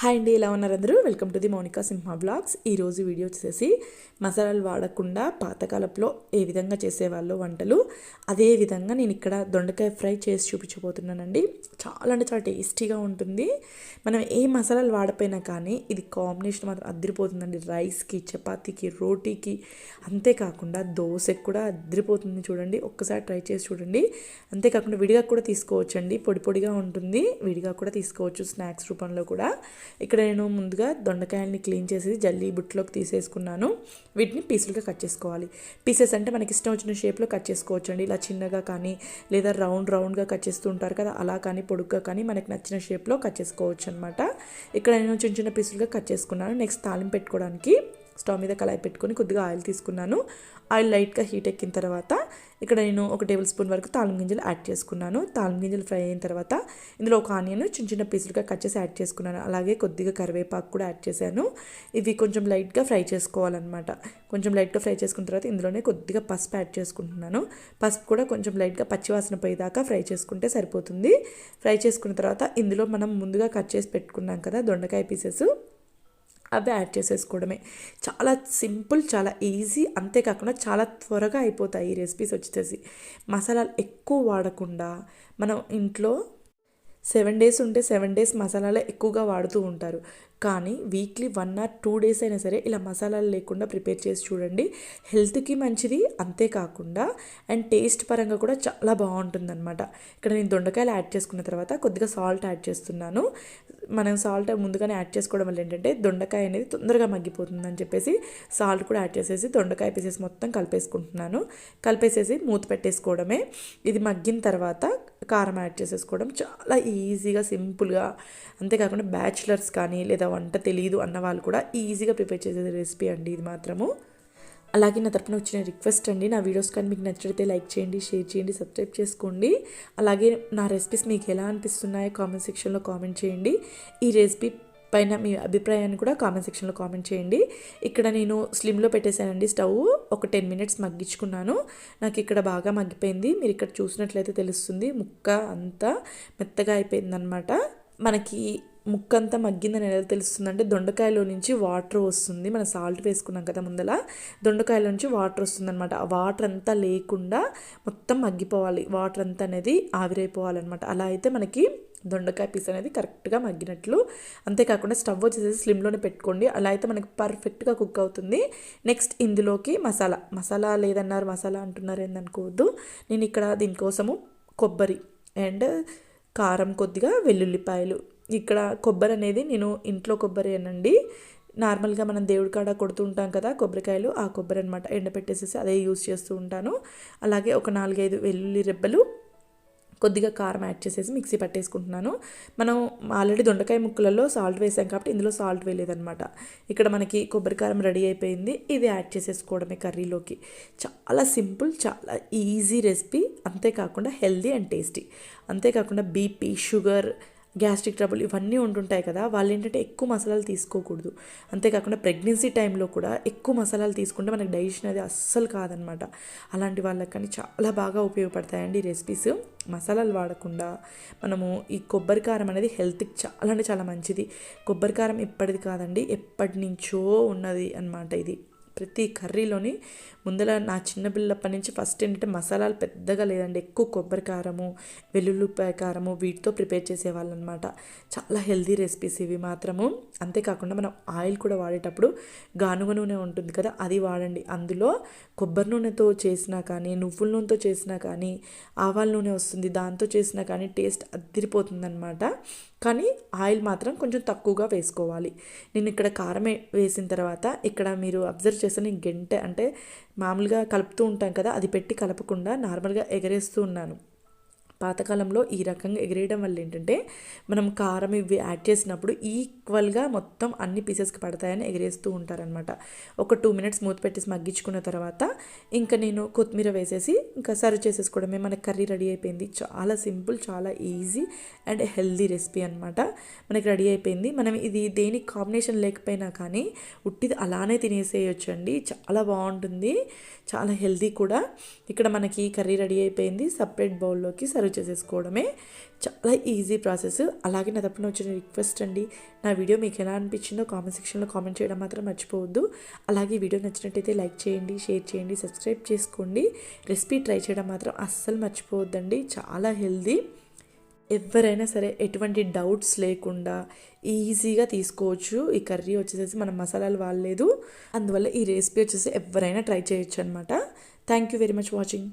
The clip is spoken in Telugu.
హాయ్ అండి ఎలా ఉన్నారు అందరూ? Welcome to the Mounika Simha blogs ఈరోజు వీడియో వచ్చేసి మసాలాలు వాడకుండా పాతకాలపులో ఏ విధంగా చేసేవాళ్ళు వంటలు అదే విధంగా నేను ఇక్కడ దొండకాయ ఫ్రై చేసి చూపించబోతున్నానండి. చాలా అంటే చాలా టేస్టీగా ఉంటుంది. మనం ఏ మసాలాలు వాడపోయినా కానీ ఇది కాంబినేషన్ మాత్రం అద్దరిపోతుందండి రైస్కి చపాతీకి రోటీకి అంతేకాకుండా దోశకి కూడా అద్దరిపోతుంది చూడండి. ఒక్కసారి ట్రై చేసి చూడండి. అంతేకాకుండా విడిగా కూడా తీసుకోవచ్చండి. పొడి పొడిగా ఉంటుంది. విడిగా కూడా తీసుకోవచ్చు స్నాక్స్ రూపంలో కూడా. ఇక్కడ నేను ముందుగా దొండకాయల్ని క్లీన్ చేసి జల్లీ బుట్టలోకి తీసేసుకున్నాను. వీటిని పీసులుగా కట్ చేసుకోవాలి. పీసెస్ అంటే మనకి ఇష్టం వచ్చిన షేప్లో కట్ చేసుకోవచ్చు అండి ఇలా చిన్నగా కానీ లేదా రౌండ్ రౌండ్గా కట్ చేస్తూ ఉంటారు కదా అలా కానీ పొడుగ్గా కానీ మనకి నచ్చిన షేప్లో కట్ చేసుకోవచ్చు అనమాట ఇక్కడ నేను చిన్న చిన్న పీసులుగా కట్ చేసుకున్నాను. నెక్స్ట్ తాలింపు పెట్టుకోవడానికి స్టవ్ మీద కళాయి పెట్టుకొని కొద్దిగా ఆయిల్ తీసుకున్నాను. ఆయిల్ లైట్గా హీట్ ఎక్కిన తర్వాత ఇక్కడ నేను ఒక టేబుల్ స్పూన్ వరకు తాళం గింజలు యాడ్ చేసుకున్నాను. తాళం గింజలు ఫ్రై అయిన తర్వాత ఇందులో ఒక ఆనియన్ చిన్న చిన్న పీసులుగా కట్ చేసి యాడ్ చేసుకున్నాను. అలాగే కొద్దిగా కరివేపాకు కూడా యాడ్ చేశాను. ఇవి కొంచెం లైట్గా ఫ్రై చేసుకోవాలన్నమాట. కొంచెం లైట్గా ఫ్రై చేసుకున్న తర్వాత ఇందులోనే కొద్దిగా పసుపు యాడ్ చేసుకుంటున్నాను. పసుపు కూడా కొంచెం లైట్గా పచ్చివాసన పోయేదాకా ఫ్రై చేసుకుంటే సరిపోతుంది. ఫ్రై చేసుకున్న తర్వాత ఇందులో మనం ముందుగా కట్ చేసి పెట్టుకున్నాం కదా దొండకాయ పీసెస్. అవి యాడ్ చేసేసుకోవడమే. చాలా సింపుల్ చాలా ఈజీ అంతేకాకుండా చాలా త్వరగా అయిపోతాయి ఈ రెసిపీస్ వచ్చేసి. మసాలాలు ఎక్కువ వాడకుండా మనం ఇంట్లో సెవెన్ డేస్ ఉంటే సెవెన్ డేస్ మసాలాలే ఎక్కువగా వాడుతూ ఉంటారు. కానీ weekly one or two days అయినా సరే ఇలా మసాలాలు లేకుండా ప్రిపేర్ చేసి చూడండి. హెల్త్కి మంచిది అంతేకాకుండా అండ్ టేస్ట్ పరంగా కూడా చాలా బాగుంటుందన్నమాట. ఇక్కడ నేను దొండకాయలు యాడ్ చేసుకున్న తర్వాత కొద్దిగా సాల్ట్ యాడ్ చేస్తున్నాను. మనం సాల్ట్ ముందుగానే యాడ్ చేసుకోవడం వల్ల ఏంటంటే దొండకాయ అనేది తొందరగా మగ్గిపోతుందని చెప్పేసి సాల్ట్ కూడా యాడ్ చేసేసి దొండకాయ పీసెస్ మొత్తం కలిపేసుకుంటున్నాను. కలిపేసేసి మూత పెట్టేసుకోవడమే. ఇది మగ్గిన తర్వాత కారం యాడ్ చేసేసుకోవడం చాలా ఈజీగా సింపుల్గా అంతేకాకుండా బ్యాచిలర్స్ కానీ లేదా వంట తెలియదు అన్న వాళ్ళు కూడా ఈజీగా ప్రిపేర్ చేసే రెసిపీ అండి ఇది మాత్రము. అలాగే నా తరపున వచ్చిన రిక్వెస్ట్ అండి నా వీడియోస్ కానీ మీకు నచ్చితే లైక్ చేయండి షేర్ చేయండి సబ్స్క్రైబ్ చేసుకోండి. అలాగే నా రెసిపీస్ మీకు ఎలా అనిపిస్తున్నాయో కామెంట్ సెక్షన్లో కామెంట్ చేయండి. ఈ రెసిపీ పైన మీ అభిప్రాయాన్ని కూడా కామెంట్ సెక్షన్లో కామెంట్ చేయండి. ఇక్కడ నేను స్లిమ్లో పెట్టేశానండి స్టవ్ ఒక టెన్ మినిట్స్ మగ్గించుకున్నాను. నాకు ఇక్కడ బాగా మగ్గిపోయింది. మీరు ఇక్కడ చూసినట్లయితే తెలుస్తుంది. ముక్క అంతా మెత్తగా అయిపోయిందనమాట మనకి ముక్కంతా మగ్గిందని ఎలా తెలుస్తుంది అంటే దొండకాయలో నుంచి వాటర్ వస్తుంది. మనం సాల్ట్ వేసుకున్నాం కదా ముందల. దొండకాయలో నుంచి వాటర్ వస్తుందన్నమాట. ఆ వాటర్ అంతా లేకుండా మొత్తం మగ్గిపోవాలి. వాటర్ అంతా అనేది ఆవిరైపోవాలన్నమాట. అలా అయితే మనకి దొండకాయ పీస్ అనేది కరెక్ట్గా మగ్గినట్లు. అంతేకాకుండా స్టవ్ వచ్చేసి స్లిమ్లోనే పెట్టుకోండి. అలా అయితే మనకి పర్ఫెక్ట్గా కుక్ అవుతుంది. నెక్స్ట్ ఇందులోకి మసాలా. మసాలా లేదన్నారు మసాలా అంటున్నారు ఏందనుకోవద్దు. నేను ఇక్కడ దీనికోసము కొబ్బరి అండ్ కారం కొద్దిగా వెల్లుల్లిపాయలు. ఇక్కడ కొబ్బరి అనేది నేను ఇంట్లో కొబ్బరి అనండి. నార్మల్గా మనం దేవుడి కాడ కొడుతుంటాం కదా కొబ్బరికాయలు ఆ కొబ్బరి అనమాట ఎండపెట్టేసేసి అదే యూస్ చేస్తూ ఉంటాను. అలాగే ఒక నాలుగైదు వెల్లుల్లి రెబ్బలు కొద్దిగా కారం యాడ్ చేసేసి మిక్సీ పట్టేసుకుంటున్నాను. మనం ఆల్రెడీ దొండకాయ ముక్కలలో సాల్ట్ వేసాం కాబట్టి ఇందులో సాల్ట్ వేయలేదనమాట ఇక్కడ మనకి కొబ్బరి కారం రెడీ అయిపోయింది. ఇది యాడ్ చేసేసుకోవడమే కర్రీలోకి. చాలా సింపుల్ చాలా ఈజీ రెసిపీ. అంతేకాకుండా హెల్దీ అండ్ టేస్టీ. అంతేకాకుండా బీపీ షుగర్ గ్యాస్ట్రిక్ ట్రబుల్ ఇవన్నీ ఉంటుంటాయి కదా వాళ్ళు ఏంటంటే ఎక్కువ మసాలాలు తీసుకోకూడదు. అంతేకాకుండా ప్రెగ్నెన్సీ టైంలో కూడా ఎక్కువ మసాలాలు తీసుకుంటే మనకి డైజెషన్ అది అస్సలు కాదనమాట. అలాంటి వాళ్ళకి కానీ చాలా బాగా ఉపయోగపడతాయండి ఈ రెసిపీస్. మసాలాలు వాడకుండా మనము ఈ కొబ్బరి కారం అనేది హెల్త్కి చాలా అంటే చాలా మంచిది. కొబ్బరి కారం ఇప్పటిది కాదండి ఎప్పటి నుంచో ఉన్నది అనమాట ఇది. ప్రతి కర్రీలోని ముందర నా చిన్నపిల్లప్పటి నుంచి ఫస్ట్ ఏంటంటే మసాలాలు పెద్దగా లేదండి. ఎక్కువ కొబ్బరి కారము వెల్లుల్లిపాయ కారము వీటితో ప్రిపేర్ చేసేవాళ్ళు అనమాట చాలా హెల్దీ రెసిపీస్ ఇవి మాత్రము. అంతేకాకుండా మనం ఆయిల్ కూడా వాడేటప్పుడు గానుగ నూనె ఉంటుంది కదా అది వాడండి. అందులో కొబ్బరి నూనెతో చేసినా కానీ నువ్వుల నూనెతో చేసినా కానీ ఆవాల నూనె వస్తుంది దాంతో చేసినా కానీ టేస్ట్ అదిరిపోతుందనమాట. కానీ ఆయిల్ మాత్రం కొంచెం తక్కువగా వేసుకోవాలి. నేను ఇక్కడ కారం వేసిన తర్వాత ఇక్కడ మీరు అబ్జర్వ్ చేసిన గెంటె అంటే మామూలుగా కలుపుతూ ఉంటాం కదా అది పెట్టి కలపకుండా నార్మల్గా ఎగరేస్తూ ఉన్నాను. పాతకాలంలో ఈ రకంగా ఎగిరేయడం వల్ల ఏంటంటే మనం కారం ఇవి యాడ్ చేసినప్పుడు ఈక్వల్గా మొత్తం అన్ని పీసెస్కి పడతాయని ఎగిరేస్తూ ఉంటారనమాట ఒక టూ మినిట్స్ మూత పెట్టేసి మగ్గించుకున్న తర్వాత ఇంకా నేను కొత్తిమీర వేసేసి ఇంకా సర్వ్ చేసేసుకోవడమే. మనకి కర్రీ రెడీ అయిపోయింది. చాలా సింపుల్ చాలా ఈజీ అండ్ హెల్దీ రెసిపీ అనమాట మనకి రెడీ అయిపోయింది. మనం ఇది దేనికి కాంబినేషన్ లేకపోయినా కానీ ఉట్టిది అలానే తినేసేయచ్చు అండి చాలా బాగుంటుంది. చాలా హెల్దీ కూడా. ఇక్కడ మనకి కర్రీ రెడీ అయిపోయింది. సపరేట్ బౌల్లోకి సర్వ్ సర్వ్ చేసేసుకోవడమే చాలా ఈజీ ప్రాసెస్ అలాగే నా తప్పున వచ్చిన రిక్వెస్ట్ అండి. నా వీడియో మీకు ఎలా అనిపించిందో కామెంట్ సెక్షన్లో కామెంట్ చేయడం మాత్రం మర్చిపోవద్దు. అలాగే వీడియో నచ్చినట్టయితే లైక్ చేయండి షేర్ చేయండి సబ్స్క్రైబ్ చేసుకోండి. రెసిపీ ట్రై చేయడం మాత్రం అస్సలు మర్చిపోవద్దండి. చాలా హెల్దీ ఎవరైనా సరే ఎటువంటి డౌట్స్ లేకుండా ఈజీగా తీసుకోవచ్చు. ఈ కర్రీ వచ్చేసేసి మనం మసాలాలు వాడలేదు. అందువల్ల ఈ రెసిపీ వచ్చేసి ఎవరైనా ట్రై చేయొచ్చు అనమాట thank you very much watching